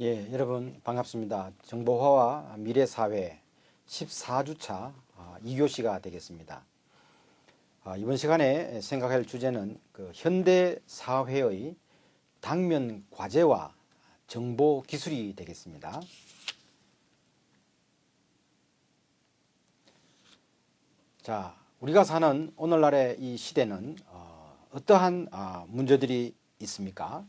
예, 여러분 반갑습니다. 정보화와 미래사회 14주차 2교시가 되겠습니다. 아, 이번 시간에 생각할 주제는 그 현대 사회의 당면 과제와 정보 기술이 되겠습니다. 자, 우리가 사는 오늘날의 이 시대는 어, 어떠한 아, 문제들이 있습니까?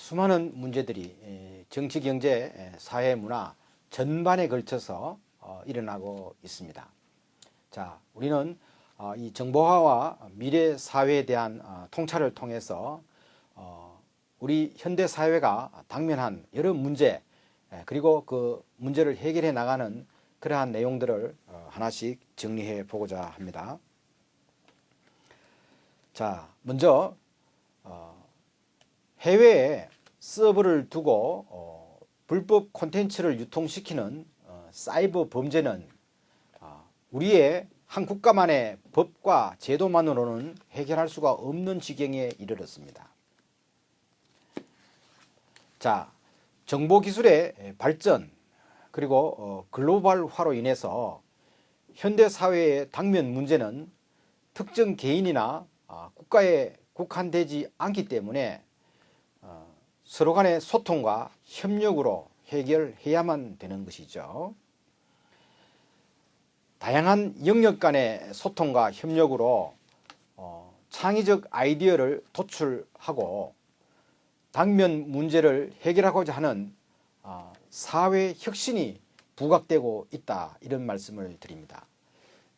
아, 수많은 문제들이 에, 정치, 경제, 에, 사회, 문화 전반에 걸쳐서 어, 일어나고 있습니다. 자, 우리는 어, 이 정보화와 미래 사회에 대한 어, 통찰을 통해서 어, 우리 현대 사회가 당면한 여러 문제 에, 그리고 그 문제를 해결해 나가는 그러한 내용들을 어, 하나씩 정리해 보고자 합니다. 자, 먼저 어, 해외에 서버를 두고 어, 불법 콘텐츠를 유통시키는 어, 사이버 범죄는 어, 우리의 한 국가만의 법과 제도만으로는 해결할 수가 없는 지경에 이르렀습니다. 자, 정보 기술의 발전 그리고 어, 글로벌화로 인해서 현대 사회의 당면 문제는 특정 개인이나 아, 국가에 국한되지 않기 때문에 어, 서로 간의 소통과 협력으로 해결해야만 되는 것이죠. 다양한 영역 간의 소통과 협력으로 어, 창의적 아이디어를 도출하고 당면 문제를 해결하고자 하는 어, 사회 혁신이 부각되고 있다 이런 말씀을 드립니다.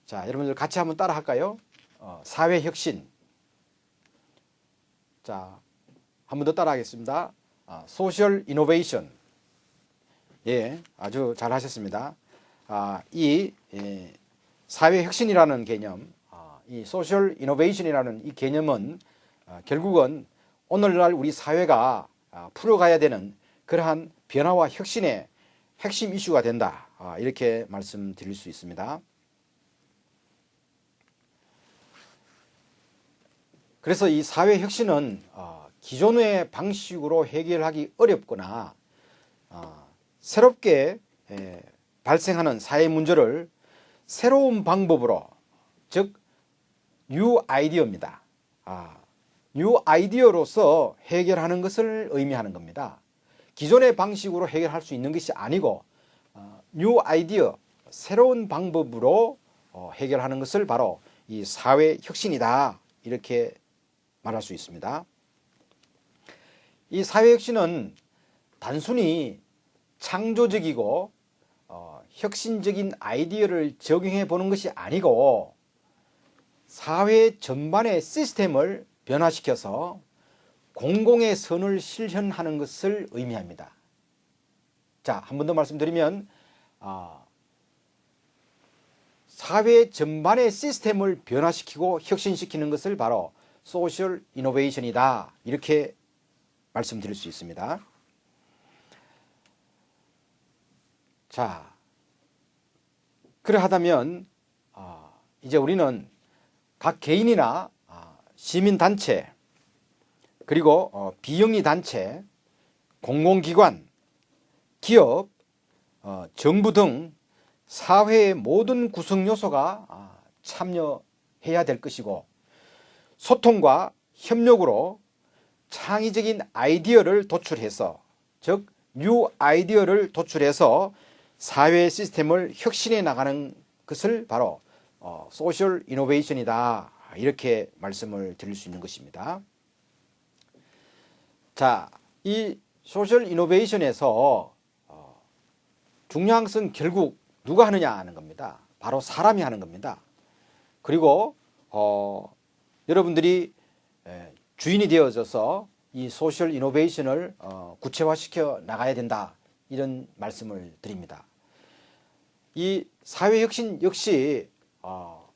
자, 여러분들 같이 한번 따라 할까요? 어, 사회 혁신. 자, 한 번 더 따라 하겠습니다. 아, 소셜 이노베이션. 예, 아주 잘 하셨습니다. 아, 이 예, 사회 혁신이라는 개념, 아, 이 소셜 이노베이션이라는 이 개념은 아, 결국은 오늘날 우리 사회가 아, 풀어가야 되는 그러한 변화와 혁신의 핵심 이슈가 된다. 아, 이렇게 말씀드릴 수 있습니다. 그래서 이 사회 혁신은 어, 기존의 방식으로 해결하기 어렵거나 어, 새롭게 에, 발생하는 사회 문제를 새로운 방법으로 즉 뉴 아이디어입니다. 아, 뉴 아이디어로서 해결하는 것을 의미하는 겁니다. 기존의 방식으로 해결할 수 있는 것이 아니고 어, 뉴 아이디어 새로운 방법으로 어, 해결하는 것을 바로 이 사회 혁신이다 이렇게 말할 수 있습니다. 이 사회 혁신은 단순히 창조적이고 어, 혁신적인 아이디어를 적용해 보는 것이 아니고 사회 전반의 시스템을 변화시켜서 공공의 선을 실현하는 것을 의미합니다. 자, 한 번 더 말씀드리면 아, 사회 전반의 시스템을 변화시키고 혁신시키는 것을 바로 소셜 이노베이션이다. 이렇게 말씀드릴 수 있습니다. 자, 그러하다면 아, 이제 우리는 각 개인이나 아, 시민단체 그리고 어, 비영리 단체, 공공기관, 기업, 어, 정부 등 사회의 모든 구성 요소가 아, 참여해야 될 것이고 소통과 협력으로 창의적인 아이디어를 도출해서 즉 뉴 아이디어를 도출해서 사회 시스템을 혁신해 나가는 것을 바로 어, 소셜 이노베이션이다 이렇게 말씀을 드릴 수 있는 것입니다. 자, 이 소셜 이노베이션에서 어, 중요한 것은 결국 누가 하느냐 하는 겁니다. 바로 사람이 하는 겁니다. 그리고 어, 여러분들이 에, 주인이 되어져서 이 소셜 이노베이션을 어, 구체화시켜 나가야 된다 이런 말씀을 드립니다. 이 사회 혁신 역시 어,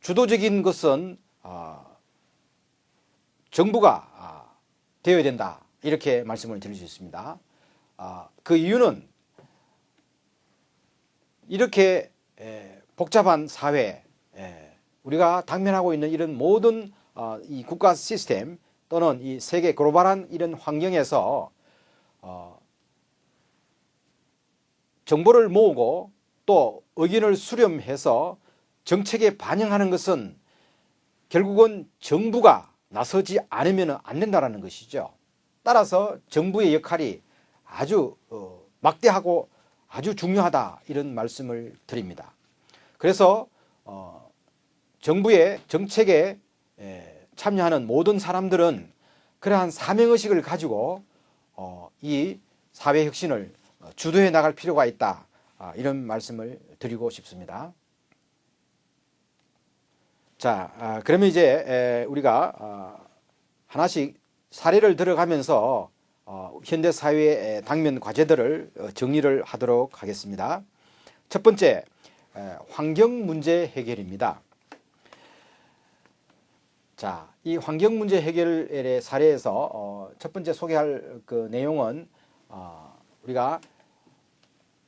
주도적인 것은 어, 정부가 아, 되어야 된다 이렇게 말씀을 드릴 수 있습니다. 아, 그 이유는 이렇게 에, 복잡한 사회 에, 우리가 당면하고 있는 이런 모든 어, 이 국가 시스템 또는 이 세계 글로벌한 이런 환경에서 어, 정보를 모으고 또 의견을 수렴해서 정책에 반영하는 것은 결국은 정부가 나서지 않으면 안 된다는 것이죠. 따라서 정부의 역할이 아주 어, 막대하고 아주 중요하다 이런 말씀을 드립니다. 그래서 어, 정부의 정책에 에, 참여하는 모든 사람들은 그러한 사명의식을 가지고 어, 이 사회 혁신을 어, 주도해 나갈 필요가 있다 아, 이런 말씀을 드리고 싶습니다. 자, 아, 그러면 이제 에, 우리가 아, 하나씩 사례를 들어가면서 어, 현대 사회의 당면 과제들을 어, 정리를 하도록 하겠습니다. 첫 번째, 에, 환경 문제 해결입니다. 자, 이 환경 문제 해결의 사례에서 어, 첫 번째 소개할 그 내용은 어, 우리가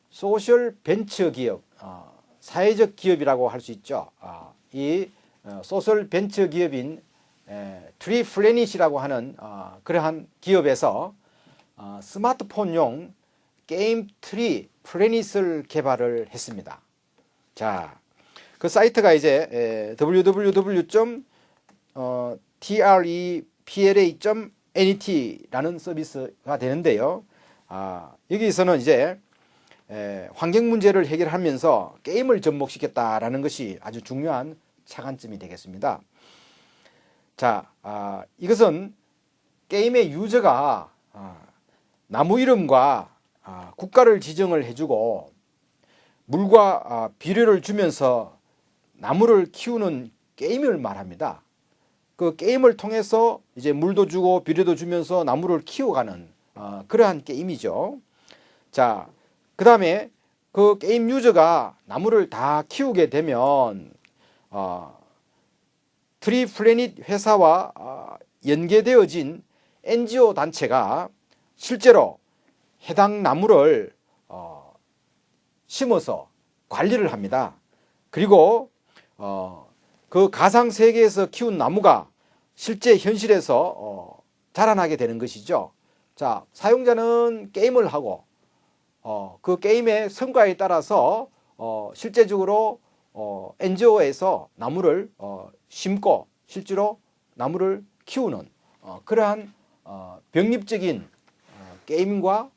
소셜 벤처 기업, 어, 사회적 기업이라고 할 수 있죠. 어, 이 어, 소셜 벤처 기업인 에, 트리 플래닛이라고 하는 어, 그러한 기업에서 어, 스마트폰용 게임 트리 플래닛을 개발을 했습니다. 자, 그 사이트가 이제 에, www. 어, trepla.net.라는 서비스가 되는데요. 아, 여기서는 이제 에, 환경 문제를 해결하면서 게임을 접목시켰다라는 것이 아주 중요한 차관점이 되겠습니다. 자, 아, 이것은 게임의 유저가 아, 나무 이름과 아, 국가를 지정을 해주고 물과 아, 비료를 주면서 나무를 키우는 게임을 말합니다. 그 게임을 통해서 이제 물도 주고 비료도 주면서 나무를 키워가는 어, 그러한 게임이죠. 자, 그 다음에 그 게임 유저가 나무를 다 키우게 되면 어, 트리플래닛 회사와 어, 연계되어진 NGO 단체가 실제로 해당 나무를 어, 심어서 관리를 합니다. 그리고 어, 그 가상 세계에서 키운 나무가 실제 현실에서 어, 자라나게 되는 것이죠. 자, 사용자는 게임을 하고 어, 그 게임의 성과에 따라서 어, 실제적으로 어, NGO에서 나무를 어, 심고 실제로 나무를 키우는 어, 그러한 어, 병립적인 어, 게임과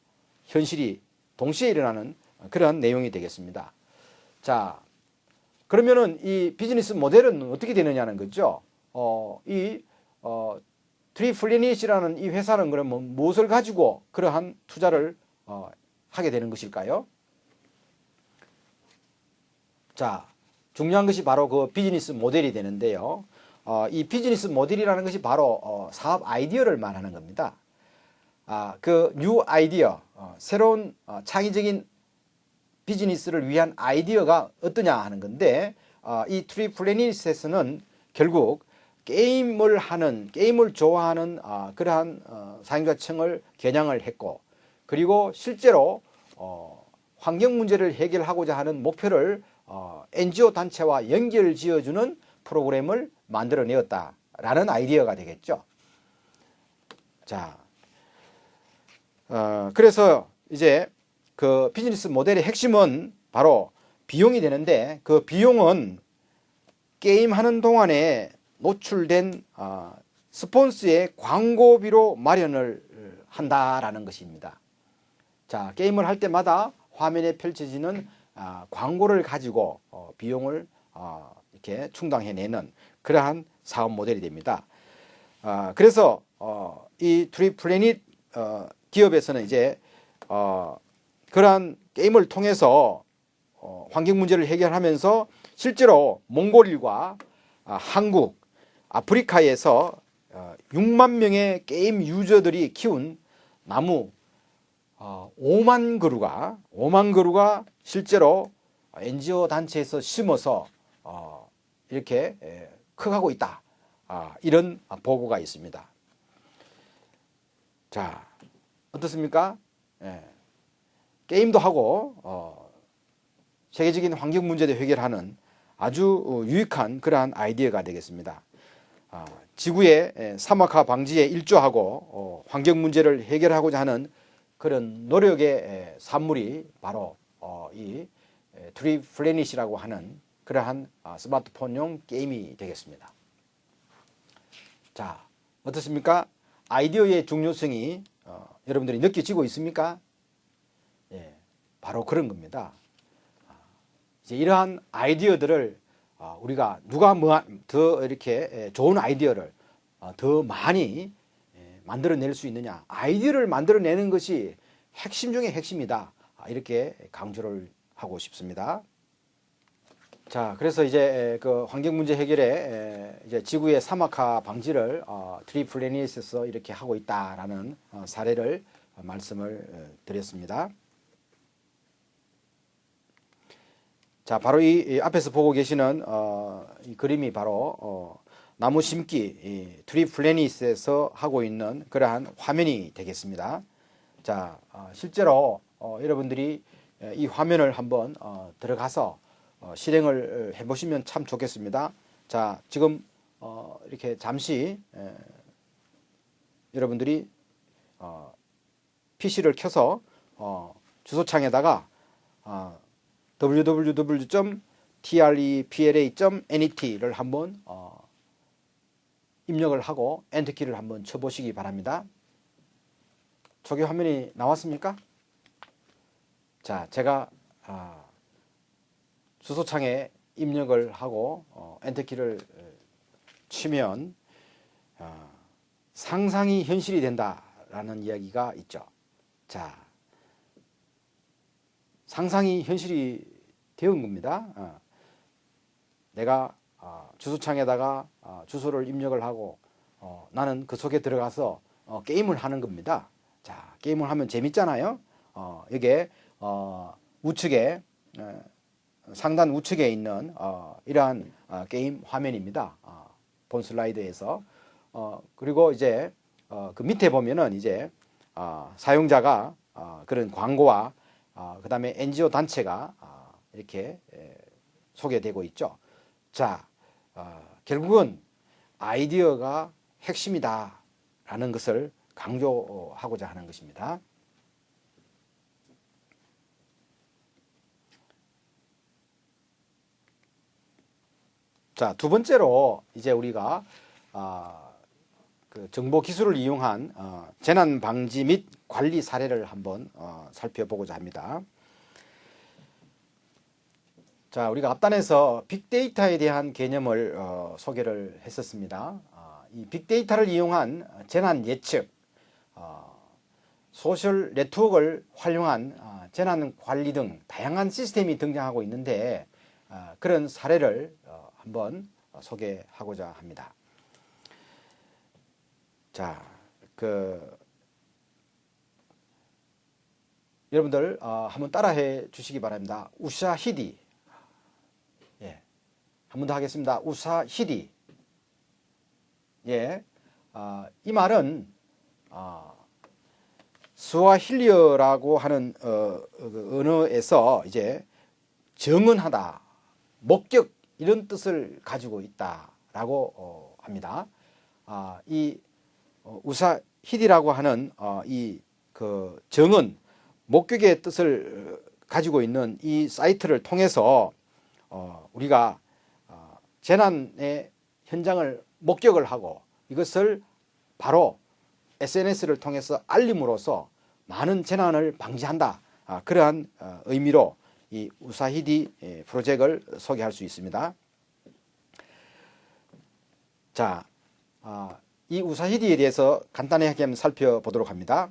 현실이 동시에 일어나는 그러한 내용이 되겠습니다. 자, 그러면은 이 비즈니스 모델은 어떻게 되느냐는 거죠. 어, 이 어, 트리플리닛이라는 이 회사는 그러면 무엇을 가지고 그러한 투자를 어, 하게 되는 것일까요? 자, 중요한 것이 바로 그 비즈니스 모델이 되는데요. 어, 이 비즈니스 모델이라는 것이 바로 어, 사업 아이디어를 말하는 겁니다. 아, 그 뉴 아이디어, 어, 새로운 어, 창의적인 비즈니스를 위한 아이디어가 어떠냐 하는 건데 어, 이 트리 플래닛에서는 결국 게임을 하는 게임을 좋아하는 어, 그러한 어, 사용자층을 겨냥을 했고 그리고 실제로 어, 환경 문제를 해결하고자 하는 목표를 어, NGO 단체와 연결 지어주는 프로그램을 만들어내었다라는 아이디어가 되겠죠. 자, 어, 그래서 이제 그 비즈니스 모델의 핵심은 바로 비용이 되는데 그 비용은 게임하는 동안에 노출된 어, 스폰스의 광고비로 마련을 한다라는 것입니다. 자, 게임을 할 때마다 화면에 펼쳐지는 아, 광고를 가지고 어, 비용을 어, 이렇게 충당해내는 그러한 사업 모델이 됩니다. 아, 그래서 어, 이 트리플래닛 어, 기업에서는 이제 어, 그러한 게임을 통해서 어, 환경 문제를 해결하면서 실제로 몽골일과 아, 한국, 아프리카에서 어, 6만 명의 게임 유저들이 키운 나무 어, 5만 그루가 5만 그루가 실제로 NGO 단체에서 심어서 어, 이렇게 에, 커가고 있다. 아, 이런 보고가 있습니다. 자, 어떻습니까? 예. 게임도 하고 어, 세계적인 환경 문제도 해결하는 아주 어, 유익한 그러한 아이디어가 되겠습니다. 아, 지구의 에, 사막화 방지에 일조하고 어, 환경 문제를 해결하고자 하는 그런 노력의 에, 산물이 바로 어, 이 트리 플래닛이라고 하는 그러한 아, 스마트폰용 게임이 되겠습니다. 자, 어떻습니까? 아이디어의 중요성이 어, 여러분들이 느껴지고 있습니까? 예, 바로 그런 겁니다. 아, 이제 이러한 아이디어들을 어, 우리가 누가 뭐더 이렇게 에, 좋은 아이디어를 어, 더 많이 에, 만들어낼 수 있느냐? 아이디어를 만들어내는 것이 핵심 중의 핵심이다. 아, 이렇게 강조를 하고 싶습니다. 자, 그래서 이제 에, 그 환경 문제 해결에 에, 이제 지구의 사막화 방지를 어, 트리플래닛에서 이렇게 하고 있다라는 어, 사례를 어, 말씀을 어, 드렸습니다. 자, 바로 이, 이 앞에서 보고 계시는 어, 이 그림이 바로 어, 나무 심기 이 트리 플래닛에서 하고 있는 그러한 화면이 되겠습니다. 자, 어, 실제로 어, 여러분들이 에, 이 화면을 한번 어, 들어가서 어, 실행을 해보시면 참 좋겠습니다. 자, 지금 어, 이렇게 잠시 에, 여러분들이 어, PC를 켜서 어, 주소창에다가 어, www.trepla.net.를 한번 어, 입력을 하고 엔터키를 한번 쳐보시기 바랍니다. 초기 화면이 나왔습니까? 자, 제가 아, 주소창에 입력을 하고 어, 엔터키를 어, 치면 어, 상상이 현실이 된다라는 이야기가 있죠. 자, 상상이 현실이 되는 겁니다. 어. 내가 어, 주소창에다가 어, 주소를 입력을 하고 어, 나는 그 속에 들어가서 어, 게임을 하는 겁니다. 자, 게임을 하면 재밌잖아요. 어, 이게 어, 우측에 어, 상단 우측에 있는 어, 이러한 어, 게임 화면입니다. 어, 본 슬라이드에서 어, 그리고 이제 어, 그 밑에 보면은 이제 어, 사용자가 어, 그런 광고와 어, 그 다음에 NGO 단체가 어, 이렇게 에, 소개되고 있죠. 자, 어, 결국은 아이디어가 핵심이다 라는 것을 강조하고자 하는 것입니다. 자, 두 번째로 이제 우리가 아, 그 정보 기술을 이용한 어, 재난 방지 및 관리 사례를 한번 어, 살펴보고자 합니다. 자, 우리가 앞단에서 빅데이터에 대한 개념을 어, 소개를 했었습니다. 어, 이 빅데이터를 이용한 재난 예측, 어, 소셜 네트워크를 활용한 어, 재난 관리 등 다양한 시스템이 등장하고 있는데 어, 그런 사례를 어, 한번 소개하고자 합니다. 자, 그 여러분들 어, 한번 따라해 주시기 바랍니다. 우샤히디. 예, 한번 더 하겠습니다. 우사히디. 예, 어, 이 말은 어, 스와힐리어라고 하는 어, 그 언어에서 이제 정언하다, 목격 이런 뜻을 가지고 있다라고 어, 합니다. 아, 이 어, 우사 히디라고 하는 어, 이그 정은 목격의 뜻을 가지고 있는 이 사이트를 통해서 어, 우리가 어, 재난의 현장을 목격을 하고 이것을 바로 SNS를 통해서 알림으로써 많은 재난을 방지한다. 아, 그러한 어, 의미로 이 우사히디 예, 프로젝트를 소개할 수 있습니다. 자, 아, 이 우사히디에 대해서 간단하게 한번 살펴보도록 합니다.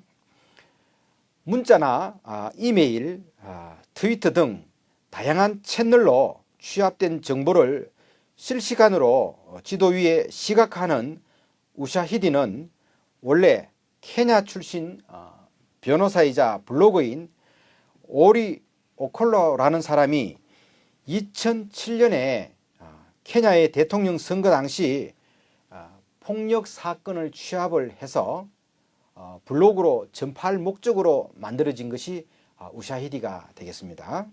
문자나 아, 이메일, 아, 트위터 등 다양한 채널로 취합된 정보를 실시간으로 어, 지도 위에 시각하는 우샤히디는 원래 케냐 출신 어, 변호사이자 블로거인 오리 오콜로라는 사람이 2007년에 아, 케냐의 대통령 선거 당시 폭력 사건을 취합을 해서 어, 블로그로 전파할 목적으로 만들어진 것이 어, 우샤히디가 되겠습니다.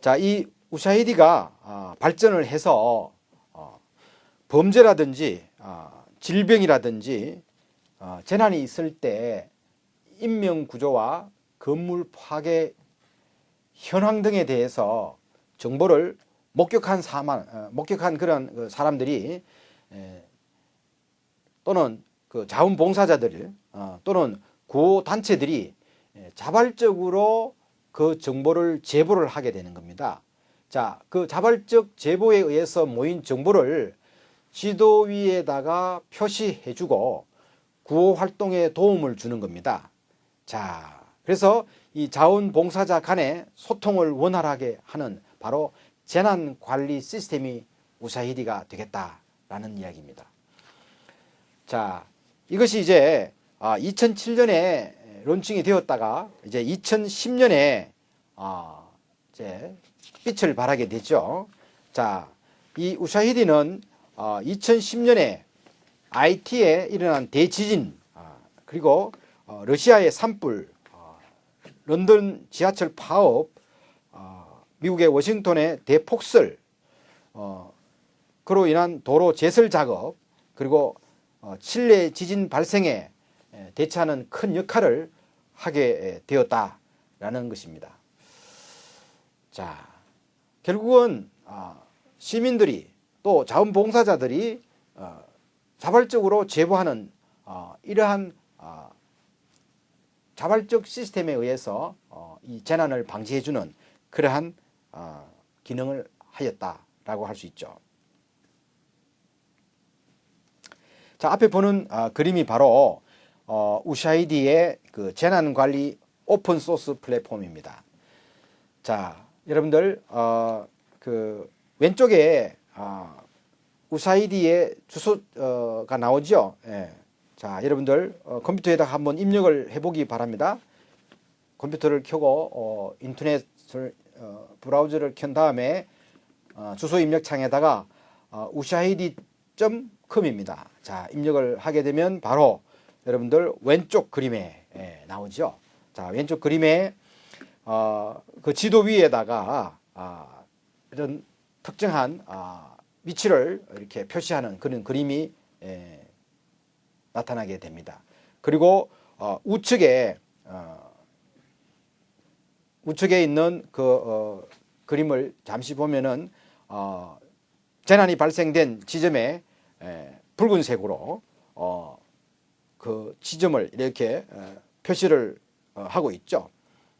자, 이 우샤이디가 아, 발전을 해서 어, 범죄라든지 아, 질병이라든지 어, 재난이 있을 때 인명 구조와 건물 파괴 현황 등에 대해서 정보를 목격한 사람, 어, 목격한 그런 그 사람들이 에, 또는 그 자원봉사자들 어, 또는 구호 단체들이 에, 자발적으로 그 정보를 제보를 하게 되는 겁니다. 자, 그 자발적 제보에 의해서 모인 정보를 지도 위에다가 표시해 주고 구호 활동에 도움을 주는 겁니다. 자, 그래서 이 자원봉사자 간의 소통을 원활하게 하는 바로 재난 관리 시스템이 우사히디가 되겠다라는 이야기입니다. 자, 이것이 이제 2007년에 론칭이 되었다가 이제 2010년에 이제 빛을 발하게 됐죠. 자, 이 우샤히디는 2010년에 IT에 일어난 대지진 아, 그리고 어, 러시아의 산불, 어, 런던 지하철 파업, 어, 미국의 워싱턴의 대폭설, 그로 인한 도로 제설 작업, 그리고 칠레 지진 발생에 대처하는 큰 역할을 하게 되었다라는 것입니다. 자, 결국은 시민들이 또 자원봉사자들이 자발적으로 제보하는 이러한 자발적 시스템에 의해서 이 재난을 방지해주는 그러한 기능을 하였다라고 할 수 있죠. 자 앞에 보는 그림이 바로 우샤이디의 그 재난 관리 오픈 소스 플랫폼입니다. 자 여러분들 어, 그 왼쪽에 어, 우사이디의 주소가 나오죠. 예. 자, 여러분들 어, 컴퓨터에다 한번 입력을 해보기 바랍니다. 컴퓨터를 켜고 어, 인터넷을 어, 브라우저를 켠 다음에 어, 주소 입력 창에다가 어, 우샤이디.com입니다. 자, 입력을 하게 되면 바로 여러분들 왼쪽 그림에 예, 나오죠. 자, 왼쪽 그림에 어, 그 지도 위에다가 아, 이런 특정한 아, 위치를 이렇게 표시하는 그런 그림이 에, 나타나게 됩니다. 그리고 어, 우측에 어, 우측에 있는 그 어, 그림을 잠시 보면은 어, 재난이 발생된 지점에 에, 붉은색으로 어, 그 지점을 이렇게 에, 표시를 어, 하고 있죠.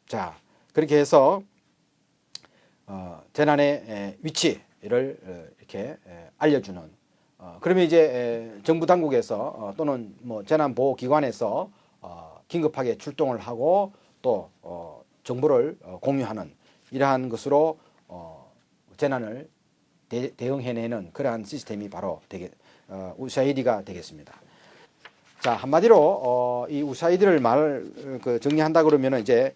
자 그렇게 해서 어, 재난의 에, 위치를 어, 이렇게 에, 알려주는 어, 그러면 이제 정부 당국에서 어, 또는 뭐 재난보호기관에서 어, 긴급하게 출동을 하고 또 어, 정보를 어, 공유하는 이러한 것으로 어, 재난을 대, 응해내는 그러한 시스템이 바로 되게, 어, 우샤이디가 되겠습니다. 자 한마디로 어, 이 우샤이디를 말 그 정리한다 그러면 이제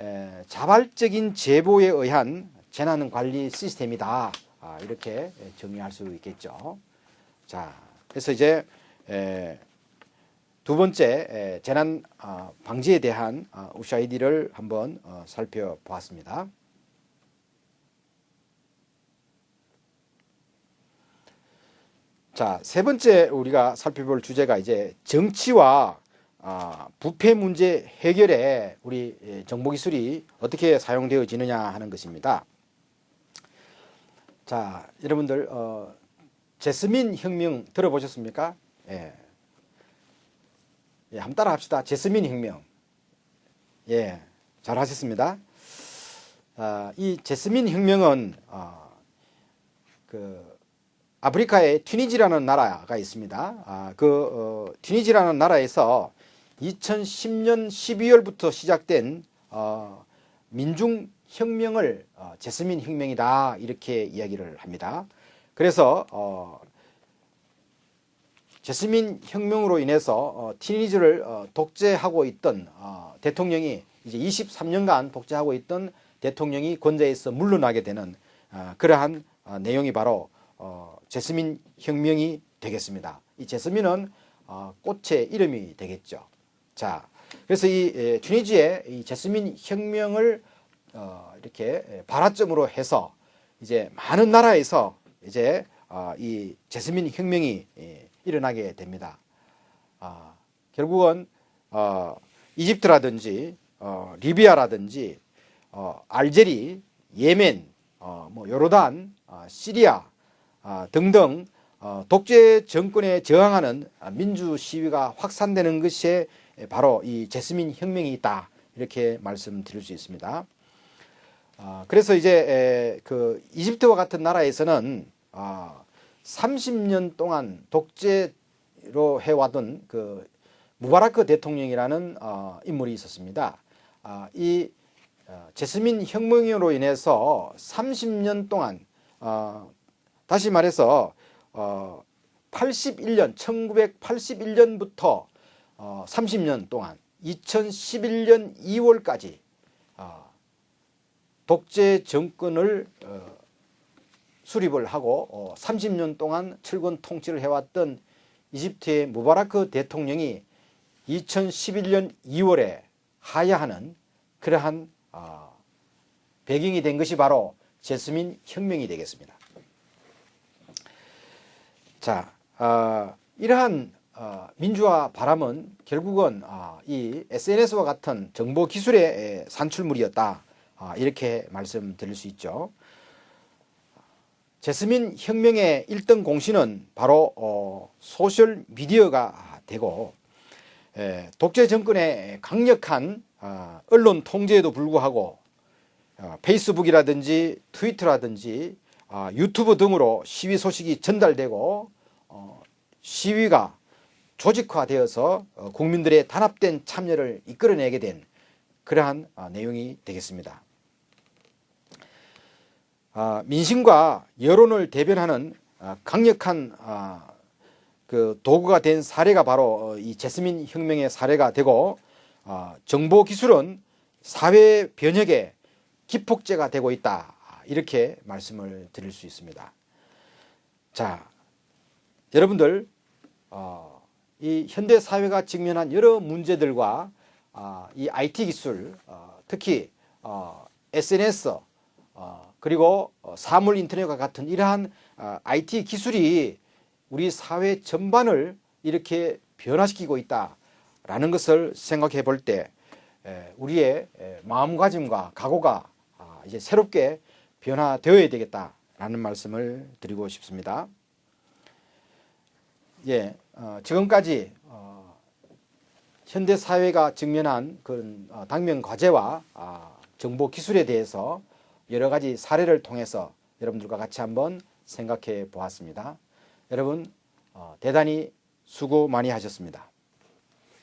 에, 자발적인 제보에 의한 재난 관리 시스템이다 아, 이렇게 정리할 수 있겠죠. 자, 그래서 이제 에, 두 번째 에, 재난 어, 방지에 대한 어, 우샤이디를 한번 어, 살펴보았습니다. 자, 세 번째 우리가 살펴볼 주제가 이제 정치와 아, 부패 문제 해결에 우리 예, 정보기술이 어떻게 사용되어지느냐 하는 것입니다. 자, 여러분들 어, 제스민 혁명 들어보셨습니까? 예. 예, 한번 따라 합시다. 제스민 혁명. 예, 잘 하셨습니다. 아, 이 제스민 혁명은 아, 그 아프리카의 튀니지라는 나라가 있습니다. 아, 그 어, 튀니지라는 나라에서 2010년 12월부터 시작된 어, 민중 혁명을 어, 제스민 혁명이다 이렇게 이야기를 합니다. 그래서 어, 제스민 혁명으로 인해서 어, 티니지를 어, 독재하고 있던 어, 대통령이 이제 23년간 독재하고 있던 대통령이 권좌에서 물러나게 되는 어, 그러한 어, 내용이 바로 어, 제스민 혁명이 되겠습니다. 이 제스민은 어, 꽃의 이름이 되겠죠. 자, 그래서 이 에, 튀니지의 이 제스민 혁명을 어, 이렇게 발화점으로 해서 이제 많은 나라에서 이제 어, 이 제스민 혁명이 예, 일어나게 됩니다. 아, 결국은 어, 이집트라든지 어, 리비아라든지 어, 알제리, 예멘, 어, 뭐 요르단, 어, 시리아 아, 등등 어, 독재 정권에 저항하는 아, 민주 시위가 확산되는 것이 바로 이 제스민 혁명이 있다 이렇게 말씀드릴 수 있습니다. 아, 그래서 이제 에, 그 이집트와 같은 나라에서는 아, 30년 동안 독재로 해왔던 그 무바라크 대통령이라는 어, 인물이 있었습니다. 아, 이 어, 제스민 혁명으로 인해서 30년 동안 어, 다시 말해서 어, 81년 1981년부터 어, 30년 동안 2011년 2월까지 어, 독재 정권을 어, 수립을 하고 어, 30년 동안 철권 통치를 해왔던 이집트의 무바라크 대통령이 2011년 2월에 하야하는 그러한 어, 배경이 된 것이 바로 제스민 혁명이 되겠습니다. 자, 어, 이러한 어, 민주화 바람은 결국은 어, 이 SNS와 같은 정보 기술의 에, 산출물이었다. 어, 이렇게 말씀드릴 수 있죠. 제스민 혁명의 1등 공신은 바로 어, 소셜 미디어가 되고 에, 독재 정권의 강력한 어, 언론 통제에도 불구하고 어, 페이스북이라든지 트위터라든지 어, 유튜브 등으로 시위 소식이 전달되고 어, 시위가 조직화되어서 어, 국민들의 단합된 참여를 이끌어내게 된 그러한 어, 내용이 되겠습니다. 아, 민심과 여론을 대변하는 아, 강력한 아, 그 도구가 된 사례가 바로 어, 이 제스민 혁명의 사례가 되고 아, 정보 기술은 사회 변혁의 기폭제가 되고 있다 이렇게 말씀을 드릴 수 있습니다. 자, 여러분들 어, 이 현대 사회가 직면한 여러 문제들과 아, 이 IT 기술, 어, 특히 어, SNS 어, 그리고 어, 사물 인터넷과 같은 이러한 어, IT 기술이 우리 사회 전반을 이렇게 변화시키고 있다라는 것을 생각해 볼 때 우리의 에, 마음가짐과 각오가 아, 이제 새롭게 변화되어야 되겠다라는 말씀을 드리고 싶습니다. 예, 어, 지금까지 어, 현대 사회가 직면한 그런 어, 당면 과제와 아, 정보 기술에 대해서 여러 가지 사례를 통해서 여러분들과 같이 한번 생각해 보았습니다. 여러분 어, 대단히 수고 많이 하셨습니다.